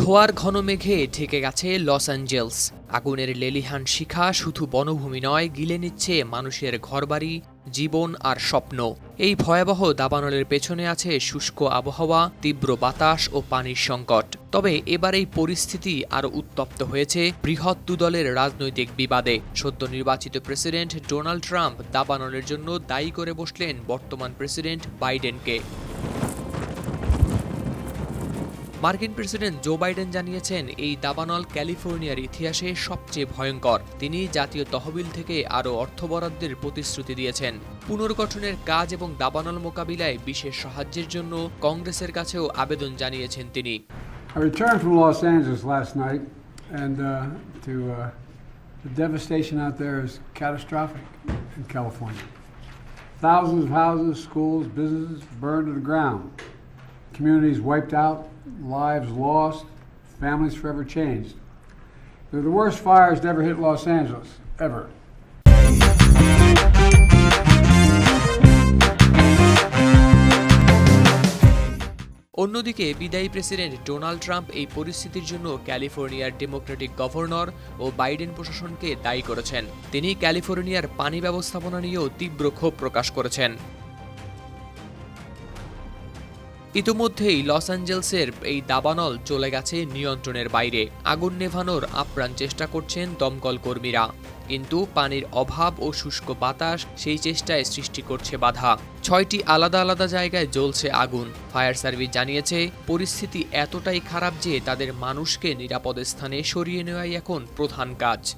ধোয়ার ঘন মেঘে ঢেকে গেছে লস অ্যাঞ্জেলস। আগুনের লেলিহান শিখা শুধু বনভূমি নয়, গিলে নিচ্ছে মানুষের ঘরবাড়ি, জীবন আর স্বপ্ন। এই ভয়াবহ দাবানলের পেছনে আছে শুষ্ক আবহাওয়া, তীব্র বাতাস ও পানির সংকট। তবে এবার এই পরিস্থিতি আরও উত্তপ্ত হয়েছে বৃহৎ দুদলের রাজনৈতিক বিবাদে। সদ্য নির্বাচিত প্রেসিডেন্ট ডোনাল্ড ট্রাম্প দাবানলের জন্য দায়ী করে বসলেন বর্তমান প্রেসিডেন্ট বাইডেনকে। মার্কিন প্রেসিডেন্ট জো বাইডেন জানিয়েছেন, এই দাবানল ক্যালিফোর্নিয়ার ইতিহাসে সবচেয়ে ভয়ঙ্কর। তিনি জাতীয় তহবিল থেকে আরও অর্থ বরাদ্দের প্রতিশ্রুতি দিয়েছেন। পুনর্গঠনের কাজ এবং দাবানল মোকাবিলায় বিশেষ সাহায্যের জন্য কংগ্রেসের কাছেও আবেদন জানিয়েছেন তিনি। The devastation out there is catastrophic in Communities wiped out, lives lost, families forever changed. They're the worst fires to ever hit Los Angeles, ever. অন্যদিকে বিদায়ী প্রেসিডেন্ট ডোনাল্ড ট্রাম্প এই পরিস্থিতির জন্য ক্যালিফোর্নিয়ার ডেমোক্রেটিক গভর্নর ও বাইডেন প্রশাসনকে দায়ী করেছেন তিনি ক্যালিফোর্নিয়ার পানি ব্যবস্থাপনা নিয়েও তীব্র ক্ষোভ প্রকাশ করেছেন ইতিমধ্যেই লস অ্যাঞ্জেলসের এই দাবানল চলে গেছে নিয়ন্ত্রণের বাইরে। আগুন নেভানোর আপ্রাণ চেষ্টা করছেন দমকল কর্মীরা। কিন্তু পানির অভাব ও শুষ্ক বাতাস সেই চেষ্টায় সৃষ্টি করছে বাধা। ছয়টি আলাদা আলাদা জায়গায় জ্বলছে আগুন। ফায়ার সার্ভিস জানিয়েছে, পরিস্থিতি এতটাই খারাপ যে তাদের মানুষকে নিরাপদ স্থানে সরিয়ে নেওয়াই এখন প্রধান কাজ।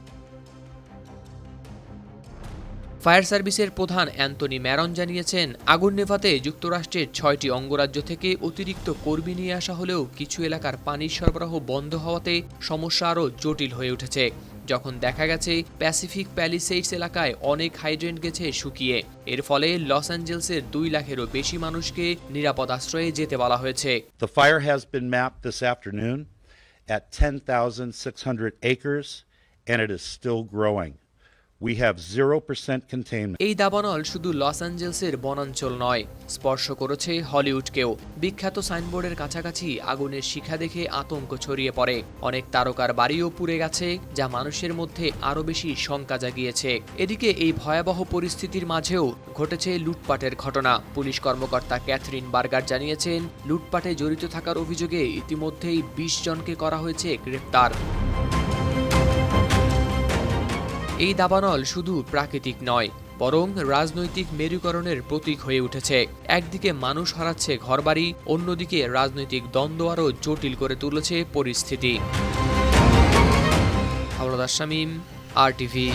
ফায়ার সার্ভিসের প্রধান অ্যান্টনি ম্যারন জানিয়েছেন আগুন নেভাতে যুক্তরাষ্ট্রের ছয়টি অঙ্গরাজ্য থেকে অতিরিক্ত কর্মী নিয়ে আসা হলেও কিছু এলাকার পানির সরবরাহ বন্ধ হওয়াতে সমস্যা আরও জটিল হয়ে উঠেছে। যখন দেখা গেছে প্যাসিফিক প্যালিসেইডস এলাকায় অনেক হাইড্রেন্ট গেছে শুকিয়ে। এর ফলে লস অ্যাঞ্জেলসের দুই লাখেরও বেশি মানুষকে নিরাপদ আশ্রয়ে যেতে বলা হয়েছে। The fire has been mapped this afternoon at 10,600 acres, and it is still growing. We have 0% containment. এই দাবানল শুধু লস অ্যাঞ্জেলসের বনাঞ্চল নয়, স্পর্শ করেছে হলিউডকেও। বিখ্যাত সাইনবোর্ডের কাছাকাছি আগুনের শিখা দেখে আতঙ্ক ছড়িয়ে পড়ে। অনেক তারকার বাড়িও পুড়ে গেছে, যা মানুষের মধ্যে আরও বেশি শঙ্কা জাগিয়েছে। এদিকে এই ভয়াবহ পরিস্থিতির মাঝেও ঘটেছে লুটপাটের ঘটনা। পুলিশ কর্মকর্তা ক্যাথরিন বার্গার জানিয়েছেন, লুটপাটে জড়িত থাকার অভিযোগে ইতিমধ্যেই বিশ জনকে করা হয়েছে গ্রেপ্তার। এই দাবানল শুধু প্রাকৃতিক নয়, বরং রাজনৈতিক মেরুকরণের প্রতীক হয়ে উঠেছে। একদিকে মানুষ হারাচ্ছে ঘরবাড়ি, অন্যদিকে রাজনৈতিক দ্বন্দ্ব আরও জটিল করে তুলেছে পরিস্থিতি। হাওলাদার শামীম, আর টিভি